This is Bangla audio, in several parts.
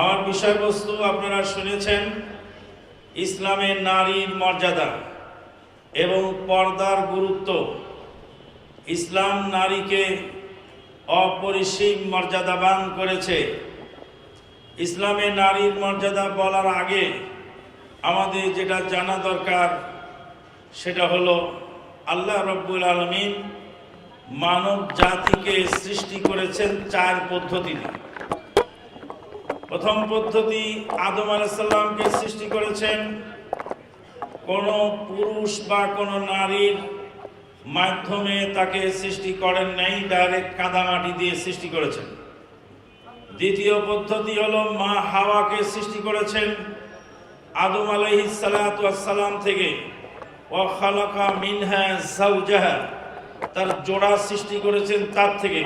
আমার বিষয়বস্তু আপনারা শুনেছেন, ইসলামের নারীর মর্যাদা এবং পর্দার গুরুত্ব। ইসলাম নারীকে অপরিসীম মর্যাদাবান করেছে। ইসলামে নারীর মর্যাদা বলার আগে আমাদের যেটা জানা দরকার, সেটা হলো আল্লাহ রব্বুল আলমিন মানব জাতিকে সৃষ্টি করেছেন চার পদ্ধতিতে। প্রথম পদ্ধতি আদম আলাইসাল্লামকে সৃষ্টি করেছেন কোনো পুরুষ বা কোনো নারীর মাধ্যমে তাকে সৃষ্টি করেন নাই, ডাইরেক্ট কাদামাটি দিয়ে সৃষ্টি করেছেন। দ্বিতীয় পদ্ধতি হলো মা হাওয়াকে সৃষ্টি করেছেন আদম সালাম থেকে। তার জোড়া সৃষ্টি করেছেন তার থেকে।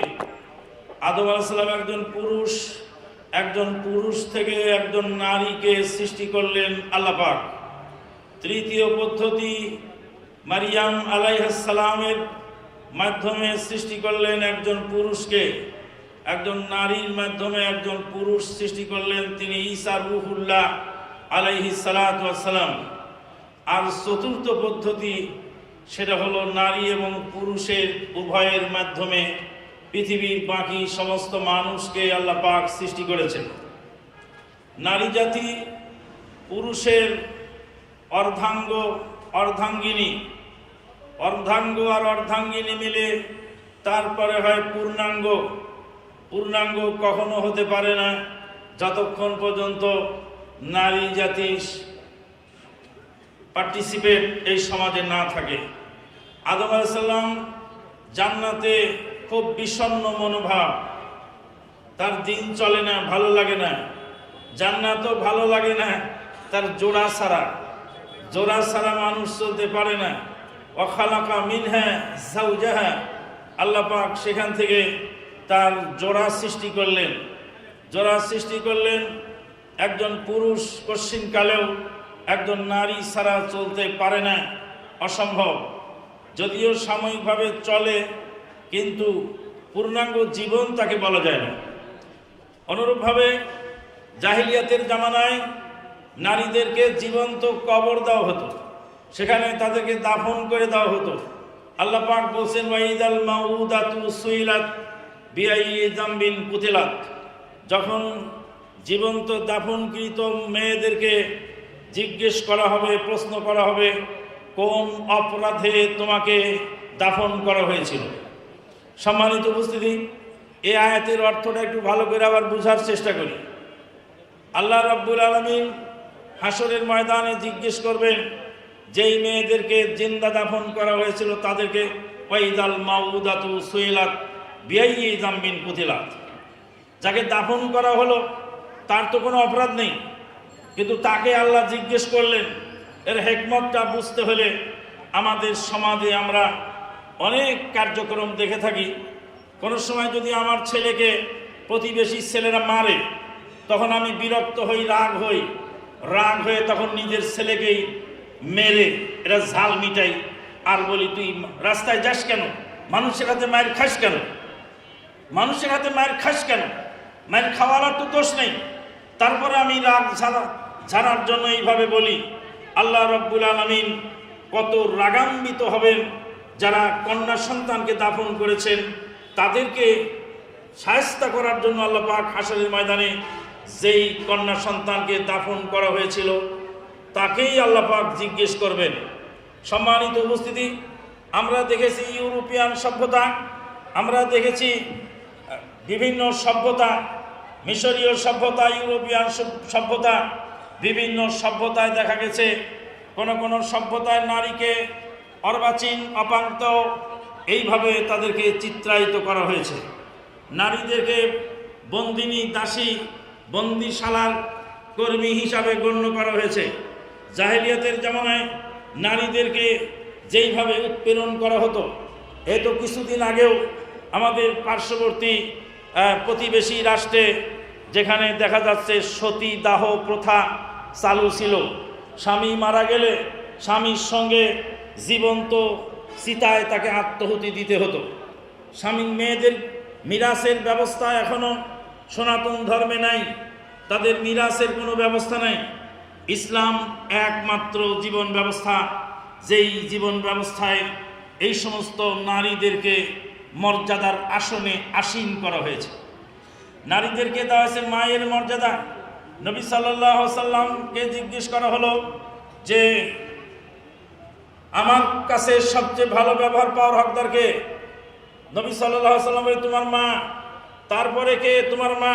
আদম আলাইসাল্লাম একজন পুরুষ একজন পুরুষ থেকে একজন নারীকে সৃষ্টি করলেন আল্লাপাক তৃতীয় পদ্ধতি, মারিয়াম আলাইহাসালামের মাধ্যমে সৃষ্টি করলেন একজন পুরুষকে। একজন নারীর মাধ্যমে একজন পুরুষ সৃষ্টি করলেন তিনি ঈসা রুহুল্লাহ আলাইহি সালাম। আর চতুর্থ পদ্ধতি, সেটা হলো নারী এবং পুরুষের উভয়ের মাধ্যমে পৃথিবীর বাকি সমস্ত মানুষকে আল্লাহ পাক সৃষ্টি করেছেন। নারী জাতি, পুরুষের অর্ধাঙ্গ, অর্ধাঙ্গিনী, অর্ধাঙ্গ আর অর্ধাঙ্গিনী মিলে তারপরে হয় পূর্ণাঙ্গ। পূর্ণাঙ্গ কখনো হতে পারে না, যতক্ষণ পর্যন্ত নারী জাতি পার্টিসিপেট এই সমাজে না থাকে। আদম আলাইসাল্লাম জান্নাতে খুব বিষণ্ণ মনোভাব। তার দিন চলে না, ভালো লাগে না। জান্নাতও ভালো লাগে না, তার জোড়া ছাড়া জোড়া ছাড়া মানুষ চলতে পারে না। অখালাকা মিনহা জাউজাহা আল্লাহ পাক সেখান থেকে তার জোড়া সৃষ্টি করলেন। জোড়া সৃষ্টি করলেন একজন পুরুষ কশ্চিনকালেও একজন নারী ছাড়া চলতে পারে না। অসম্ভব। যদিও সাময়িকভাবে চলে কিন্তু পূর্ণাঙ্গ জীবন তাকে বলা যায় না। অনুরূপভাবে জাহিলিয়াতের জামানায় নারীদেরকে জীবন্ত কবর দেওয়া হতো। সেখানে তাদেরকে দাফন করে দেওয়া হতো। আল্লাহ পাক বলছেন, ওয়াইদাল মাউদাতু সুইলাত বিআই জাম্বিন পুতিলাত যখন জীবন্ত দাফনকৃত মেয়েদেরকে জিজ্ঞেস করা হবে, প্রশ্ন করা হবে, কোন অপরাধে তোমাকে দাফন করা হয়েছিল? সম্মানিত উপস্থিতি, এই আয়াতের অর্থটা একটু ভালো করে আবার বোঝার চেষ্টা করি। আল্লাহ রাব্বুল আলমিন হাসরের ময়দানে জিজ্ঞেস করবেন, যেই মেয়েদেরকে জিন্দা দাফন করা হয়েছিল তাদেরকে, ওয়াইদাল মাউদাতু সুইলাত বিআই জাম্বিন পুতিলাত যাকে দাফন করা হলো, তার তো কোনো অপরাধ নেই। কিন্তু তাকে আল্লাহ জিজ্ঞেস করলেন, এর হেকমতটা বুঝতে হলে আমাদের সমাজে আমরা অনেক কার্যক্রম দেখে থাকি। কোনো সময় যদি আমার ছেলেকে প্রতিবেশী ছেলেরা মারে, তখন আমি বিরক্ত হই, রাগ হই। রাগ হয়ে তখন নিজের ছেলেকেই মেরে এটা ঝাল মিটাই। আর বলি, তুই রাস্তায় যাস কেন? মানুষের হাতে মায়ের খাস কেন? মানুষের হাতে মায়ের খাস কেন? মায়ের খাওয়ার তো দোষ নেই। তারপরে আমি রাগ ঝাড়া ঝাড়ার জন্য এইভাবে বলি, আল্লাহ রব্বুল আলমিন কত রাগান্বিত হবেন যারা কন্যা সন্তানকে দাফন করেছেন, তাদেরকে সায়স্তা করার জন্য আল্লাহ পাক ময়দানে যেই কন্যা সন্তানকে দাফন করা হয়েছিল, তাকেই আল্লাহ পাক জিজ্ঞেস করবেন। সম্মানিত উপস্থিতি, আমরা দেখেছি ইউরোপিয়ান সভ্যতা, আমরা দেখেছি বিভিন্ন সভ্যতা, মিশরীয় সভ্যতা, ইউরোপিয়ান সভ্যতা, বিভিন্ন সভ্যতায় দেখা গেছে, কোন কোন সভ্যতায় নারীকে অর্বাচীন, অপান্ত, এইভাবে তাদেরকে চিত্রায়িত করা হয়েছে। নারীদেরকে বন্দিনী, দাসী, বন্দিশালার কর্মী হিসাবে গণ্য করা হয়েছে। জাহেলিয়াতের জামানায় নারীদেরকে যেইভাবে উৎপীড়ন করা হতো, এ তো কিছুদিন আগেও আমাদের পার্শ্ববর্তী প্রতিবেশী রাষ্ট্রে যেখানে দেখা যাচ্ছে সতী দাহ প্রথা চালু ছিল। স্বামী মারা গেলে স্বামীর সঙ্গে জীবন্ত চিতায় তাকে আত্মহুতি দিতে হতো। স্বামীর মেয়েদের মিরাসের ব্যবস্থা এখনও সনাতন ধর্মে নাই। তাদের মিরাসের কোনো ব্যবস্থা নাই। ইসলাম একমাত্র জীবন ব্যবস্থা। যেই জীবন ব্যবস্থায় এই সমস্ত নারীদেরকে মর্যাদার আসনে আসীন করা হয়েছে। নারীদেরকে দেওয়া হয়েছে মায়ের মর্যাদা। নবী সাল্লাহ সাল্লামকে জিজ্ঞেস করা হলো যে আমার কাছে সবচেয়ে ভালো ব্যবহার পাওয়ার হকদারকে নবী সাল্লাহ সাল্লাম তোমার মা, তারপরে কে তোমার মা,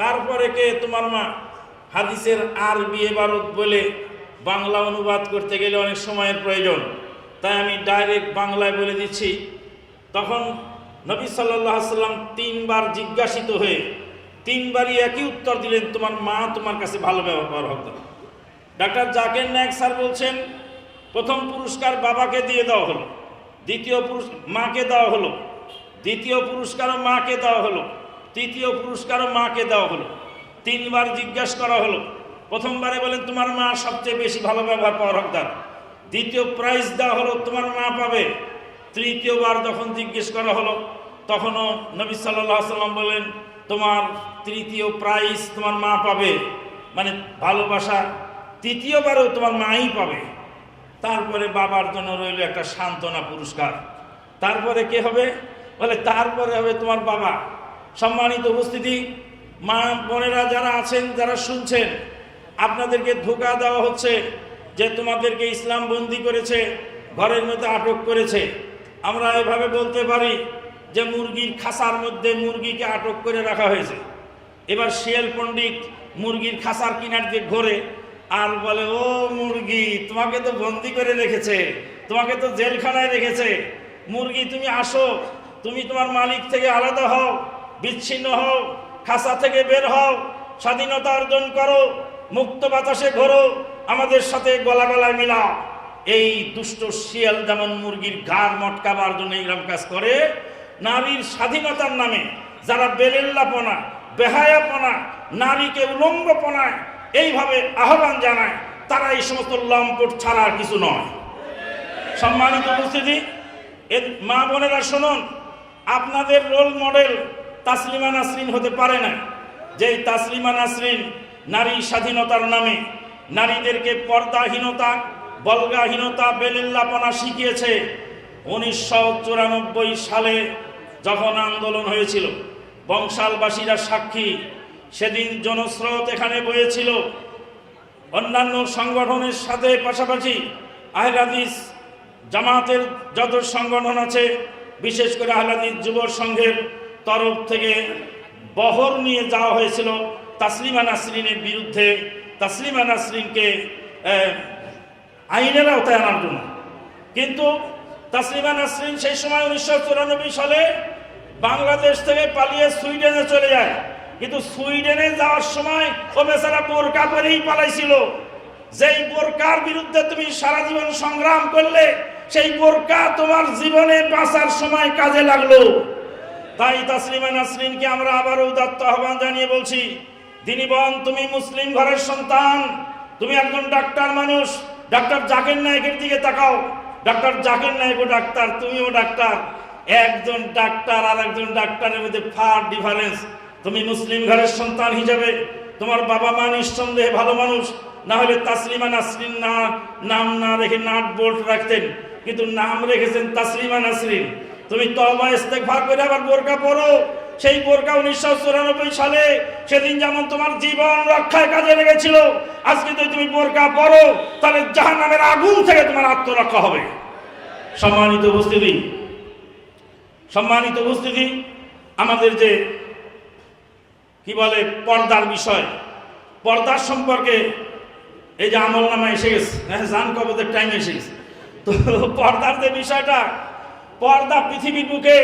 তারপরে কে তোমার মা? হাদিসের আরবি এবারত বলে বাংলা অনুবাদ করতে গেলে অনেক সময়ের প্রয়োজন। তাই আমি ডাইরেক্ট বাংলায় বলে দিচ্ছি। তখন নবী সাল্লাহ সাল্লাম তিনবার জিজ্ঞাসিত হয়ে তিনবারই একই উত্তর দিলেন, তোমার মা তোমার কাছে ভালো ব্যবহার হকদার। ডাক্তার জাকের নায়ক স্যার বলছেন প্রথম পুরস্কার বাবাকে দিয়ে দেওয়া হলো। দ্বিতীয় পুরুষ মাকে দেওয়া হলো। দ্বিতীয় পুরস্কারও মাকে দেওয়া হলো। তৃতীয় পুরস্কারও মাকে দেওয়া হলো। তিনবার জিজ্ঞাসা করা হলো। প্রথমবারে বলেন, তোমার মা সবচেয়ে বেশি ভালো ব্যবহার পাওয়ার হকদার দ্বিতীয় প্রাইজ দেওয়া হলো, তোমার মা পাবে। তৃতীয়বার যখন জিজ্ঞেস করা হলো, তখনও নবী সাল্লাহ সাল্লাম বলেন, তোমার তৃতীয় প্রাইজ তোমার মা পাবে। মানে ভালোবাসা তৃতীয়বারও তোমার মাই পাবে। তারপরে বাবার জন্য রইল একটা সান্ত্বনা পুরস্কার। তারপরে কে হবে? বলে, তারপরে হবে তোমার বাবা। সম্মানিত উপস্থিতি, মা বোনেরা যারা আছেন, যারা শুনছেন, আপনাদেরকে ধোকা দেওয়া হচ্ছে যে তোমাদেরকে ইসলাম বন্দি করেছে, ঘরের মধ্যে আটক করেছে। আমরা এভাবে বলতে পারি যে মুরগির খাসার মধ্যে মুরগিকে আটক করে রাখা হয়েছে। এবার শিয়াল পণ্ডিত মুরগির খাসার কিনার দিয়ে ঘোরে আর বলে, ও মুরগি, তোমাকে তো বন্দি করে রেখেছে, তোমাকে তো জেলখানায় রেখেছে। মুরগি, তুমি আসো, তুমি তোমার মালিক থেকে আলাদা হও, বিচ্ছিন্ন হও, খাসা থেকে বের হও, স্বাধীনতা অর্জন করো, মুক্ত বাতাসে ঘোরো, আমাদের সাথে গলা গলায় মিলাও। এই দুষ্ট শিয়াল যেমন মুরগির ঘাড় মটকাবার জন্য এইরকম কাজ করে, নারীর স্বাধীনতার নামে যারা বেলেল্লাপনা, বেহায়াপনা, নারীকে উলঙ্গপনায় এইভাবে আহ্বান জানায়, তারা এই সমস্ত লম্পট ছাড়া আর কিছু নয়। সম্মানিত উপস্থিতি এর মা বোনেরা শুনুন, আপনাদের রোল মডেল তাসলিমা নাসরিন হতে পারে না। যে তাসলিমা নাসরিন নারী স্বাধীনতার নামে নারীদেরকে পর্দাহীনতা, বলগাহীনতা বেলিল্লাপনা শিখিয়েছে উনিশশো চুরানব্বই সালে যখন আন্দোলন হয়েছিল। বংশালবাসীরা সাক্ষী সেদিন জনস্রোত এখানে বয়েছিল অন্যান্য সংগঠনের সাথে পাশাপাশি আহলাদিস জামাতের যত সংগঠন আছে, বিশেষ করে আহলাদিস যুব সংঘের তরফ থেকে বহর নিয়ে যাওয়া হয়েছিল তাসলিমা নাসরিনের বিরুদ্ধে। তাসলিমা নাসরিনকে আইনের আওতায় আনার জন্য। কিন্তু তাসলিমা নাসরিন সেই সময় উনিশশো চুরানব্বই সালে বাংলাদেশ থেকে পালিয়ে সুইডেনে চলে যায়। কিন্তু সুইডেনে যাওয়ার সময় ও বেচারা বোরকা পরেই পালাইছিল। যেই বোরকার বিরুদ্ধে তুমি সারা জীবন সংগ্রাম করলে, সেই বোরকা তোমার জীবনে বাঁচার সময় কাজে লাগল। তাই তাসলিমা নাসরিনকে আমরা আবারও উদাত্ত আহ্বান জানিয়ে বলছি, দিনীবন, তুমি মুসলিম ঘরের সন্তান, তুমি একজন ডাক্তার মানুষ, ডাক্তার জাকির নায়কের দিকে তাকাও। ডাক্তার জাকির নায়কও ডাক্তার, তুমিও ডাক্তার। একজন ডাক্তার আর একজন ডাক্তারের মধ্যে ফার ডিফারেন্স তুমি মুসলিম ঘরের সন্তান হিসাবে তোমার বাবা মা নিঃসন্দেহে ভালো মানুষ না হলে তাসলিমা নাসরিন না, নাম না রেখে নাট বোল্ট রাখতেন, কিন্তু নাম রেখেছেন তাসলিমা নাসরিন। তুমি তবা ইস্তেকভার করে আবার বোরকা পড়ো সেই বোরকা উনিশশো চুরানব্বই সালে সেদিন যেমন তোমার জীবন রক্ষায় কাজে লেগেছিল, আজকে যদি তুমি বোরকা পড়ো তাহলে জাহান নামের আগুন থেকে তোমার আত্মরক্ষা হবে। সম্মানিত উপস্থিতি সম্মানিত উপস্থিতি, আমাদের যে কি বলে, পর্দার বিষয়। পর্দার সম্পর্কে এই যে আমল নামা এসে গেছে হ্যাঁ জান কবদের টাইম এসে গেছে। তো পর্দার যে বিষয়টা, পর্দা পৃথিবীর বুকে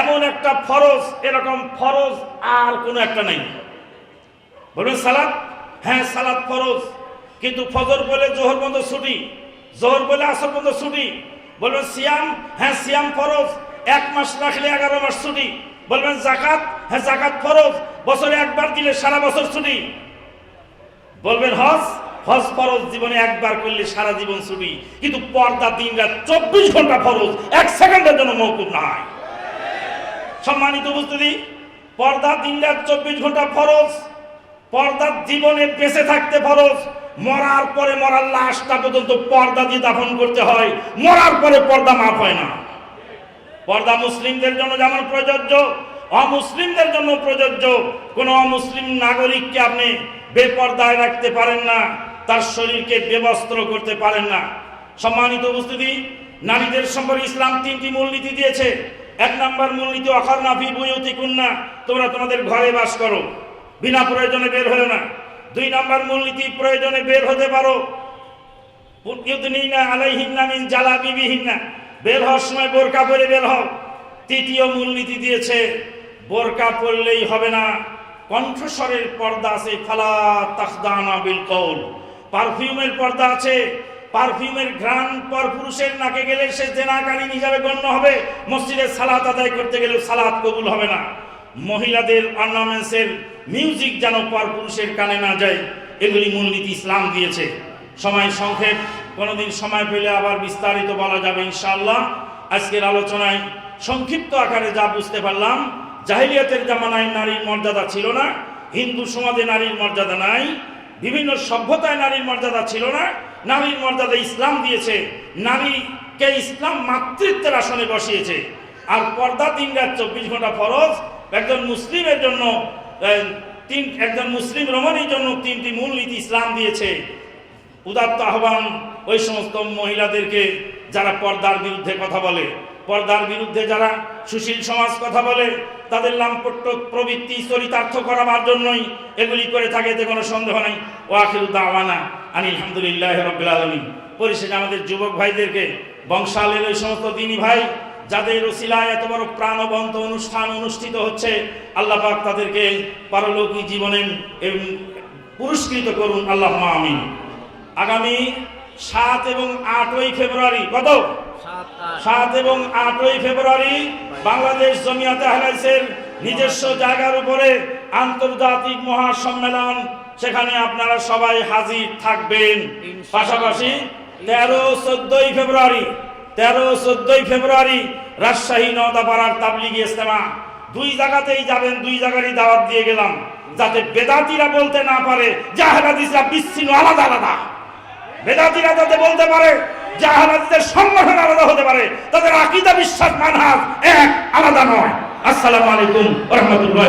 এমন একটা ফরজ, এরকম ফরজ আর কোনো একটা নাই। বলবেন সালাদ হ্যাঁ সালাদ ফরজ। কিন্তু ফজর বলে জোহর বন্ধ ছুটি, জোহর বলে আসর বন্ধ ছুটি। বলবেন, সিয়াম? হ্যাঁ সিয়াম ফরজ। এক মাস রাখলে এগারো মাস ছুটি। বলবেন, জাকাত? হ্যাঁ জাকাত ফরজ। বছরে একবার দিলে সারা বছর ছুটি। বলবেন, হজ? হজ ফরজ জীবনে একবার করলে সারা জীবন ছুটি। কিন্তু পর্দা দিন রাত চব্বিশ ঘণ্টা ফরজ, এক সেকেন্ডের জন্য মৌকুব নাই। সম্মানিত উপস্থিতি, পর্দা দিন রাত চব্বিশ ঘণ্টা ফরজ পর্দার জীবনে বেঁচে থাকতে ফরজ। মরার পরে মরার লাশটা পর্যন্ত পর্দা দিয়ে দাফন করতে হয়। মরার পরে পর্দা মাফ হয় না। পর্দা মুসলিমদের জন্য যেমন প্রযোজ্য অমুসলিমদের জন্য প্রযোজ্য কোন অমুসলিম নাগরিককে আপনি বেপর্দায় রাখতে পারেন না, তার শরীরকে বেবস্ত্র করতে পারেন না। সম্মানিত উপস্থিতি, নারীদের সম্পর্কে ইসলাম তিনটি মূলনীতি দিয়েছে। এক নম্বর মূলনীতি অখর নাফি বইয়তি কন্যা তোমরা তোমাদের ঘরে বাস করো, বিনা প্রয়োজনে বের হলে না। দুই নম্বর মূলনীতি, প্রয়োজনে বের হতে পারো, ইউদনিনা আলাইহিন্না মিন বের হওয়ার সময় বোরকা পরে বের হও। তৃতীয় মূলনীতি দিয়েছে বোরকা পরলেই হবে না। কণ্ঠস্বরের পর্দা আছে, ফালা তাখদানা বিল কৌল পারফিউমের পর্দা আছে, পারফিউমের ঘ্রাণ পর পুরুষের নাকে গেলে সে জেনাকারী হিসাবে গণ্য হবে। মসজিদে সালাত আদায় করতে গেলে সালাত কবুল হবে না। মহিলাদের অর্নামেন্টসের মিউজিক যেন পর পুরুষের কানে না যায়, এগুলি মূলনীতি ইসলাম দিয়েছে। সময় সংক্ষেপ, কোনোদিন সময় পেলে আবার বিস্তারিত বলা যাবে ইনশাআল্লাহ। আজকের আলোচনায় সংক্ষিপ্ত আকারে যা বুঝতে পারলাম জাহিলিয়াতের জামানায় নারীর মর্যাদা ছিল না, হিন্দু সমাজে নারীর মর্যাদা নাই, বিভিন্ন সভ্যতায় নারীর মর্যাদা ছিল না, নারীর মর্যাদা ইসলাম দিয়েছে, নারীকে ইসলাম মাতৃত্বের আসনে বসিয়েছে। আর পর্দা তিন রাত চব্বিশ ঘণ্টা ফরজ, একজন মুসলিমের জন্য তিন, একজন মুসলিম রমণীর জন্য তিনটি মূলনীতি ইসলাম দিয়েছে। উদাত্ত আহ্বান ওই সমস্ত মহিলাদেরকে যারা পর্দার বিরুদ্ধে কথা বলে, পর্দার বিরুদ্ধে যারা সুশীল সমাজ কথা বলে তাদের লাম্পট্য প্রবৃত্তি চরিতার্থ করাবার জন্যই এগুলি করে থাকে এতে কোনো সন্দেহ নাই। ও আখিরুদ্দা আওয়ানা আনি আলহামদুলিল্লাহ রবিল আলমী পরিশেষে আমাদের যুবক ভাইদেরকে বংশালের ওই সমস্ত দিনী ভাই যাদের ওসিলায় এত বড় প্রাণবন্ত অনুষ্ঠান অনুষ্ঠিত হচ্ছে আল্লাহ পাক তাদেরকে পারলৌকিক জীবনে পুরস্কৃত করুন আল্লাহ আমিন। আগামী সাত এবং আটই ফেব্রুয়ারি কত? সাত এবং আটই ফেব্রুয়ারি বাংলাদেশ জমিয়াতে হালাইসের নিজস্ব জায়গার উপরে আন্তর্জাতিক মহাসম্মেলন সেখানে আপনারা সবাই হাজির থাকবেন। পাশাপাশি তেরো চোদ্দই ফেব্রুয়ারি তেরো চোদ্দই ফেব্রুয়ারি রাজশাহী নওদাপাড়ার তাবলিগি ইস্তেমা দুই জায়গাতেই যাবেন দুই জায়গারই দাওয়াত দিয়ে গেলাম যাতে বেদাতিরা বলতে না পারে যা জাহাদিসরা বিচ্ছিন্ন আলাদা আলাদা। বেদাতিরা যাতে বলতে পারে জাহানাদের সংগঠন আলাদা হতে পারে। তাদের আকিদা, বিশ্বাস, মানহাজ এক, আলাদা নয়। আসসালামু আলাইকুম রহমতুল্লাহ